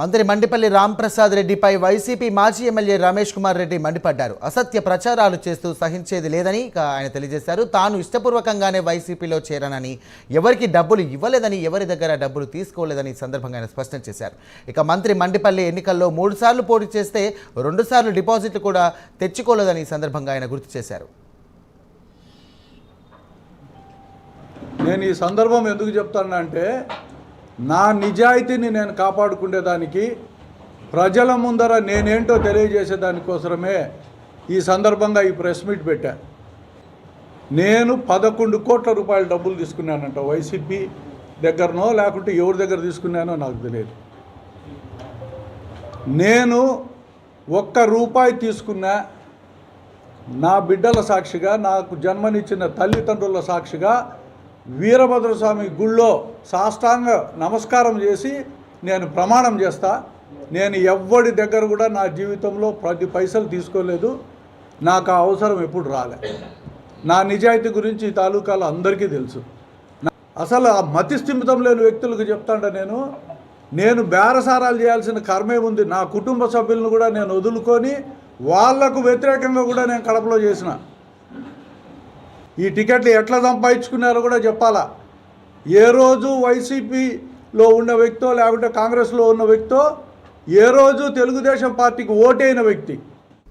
మంత్రి మండిపల్లి రాంప్రసాద్ రెడ్డిపై వైసీపీ మాజీ ఎమ్మెల్యే రమేష్ కుమార్ రెడ్డి మండిపడ్డారు. అసత్య ప్రచారాలు చేస్తూ సహించేది లేదని ఆయన తెలియజేశారు. తాను ఇష్టపూర్వకంగానే వైసీపీలో చేరానని ఎవరికి డబ్బులు ఇవ్వలేదని ఎవరి దగ్గర డబ్బులు తీసుకోలేదని ఈ సందర్భంగా ఆయన స్పష్టం చేశారు. ఇక మంత్రి మండిపల్లి ఎన్నికల్లో మూడు సార్లు పోటీ చేస్తే రెండు సార్లు డిపాజిట్లు కూడా తెచ్చుకోలేదని ఈ సందర్భంగా ఆయన గుర్తు చేశారు. నేను ఈ సందర్భం ఎందుకు చెప్తానంటే నా నిజాయితీని నేను కాపాడుకునేదానికి ప్రజల ముందర నేనేంటో తెలియజేసేదానికోసమే ఈ సందర్భంగా ఈ ప్రెస్ మీట్ పెట్టా. నేను పదకొండు కోట్ల రూపాయల డబ్బులు తీసుకున్నానంట వైసీపీ దగ్గరనో లేకుంటే ఎవరి దగ్గర తీసుకున్నానో నాకు తెలియదు. నేను ఒక్క రూపాయి తీసుకున్నా నా బిడ్డల సాక్షిగా నాకు జన్మనిచ్చిన తల్లిదండ్రుల సాక్షిగా వీరభద్రస్వామి గుళ్ళో సాష్టాంగ నమస్కారం చేసి నేను ప్రమాణం చేస్తా. నేను ఎవ్వడి దగ్గర కూడా నా జీవితంలో ప్రతి పైసలు తీసుకోలేదు. నాకు ఆ అవసరం ఎప్పుడు రాలే. నా నిజాయితీ గురించి ఈ తాలూకాలో అందరికీ తెలుసు. అసలు ఆ మతి స్థిమితం లేని వ్యక్తులకు చెప్తాండ నేను. నేను బేరసారాలు చేయాల్సిన కర్మే ఉంది. నా కుటుంబ సభ్యులను కూడా నేను వదులుకొని వాళ్ళకు వ్యతిరేకంగా కూడా నేను కడపలో చేసిన. ఈ టికెట్లు ఎట్లా సంపాదించుకున్నారో కూడా చెప్పాలా? ఏ రోజు వైసీపీలో ఉన్న వ్యక్తో లేకుంటే కాంగ్రెస్లో ఉన్న వ్యక్తో ఏ రోజు తెలుగుదేశం పార్టీకి ఓటైన వ్యక్తి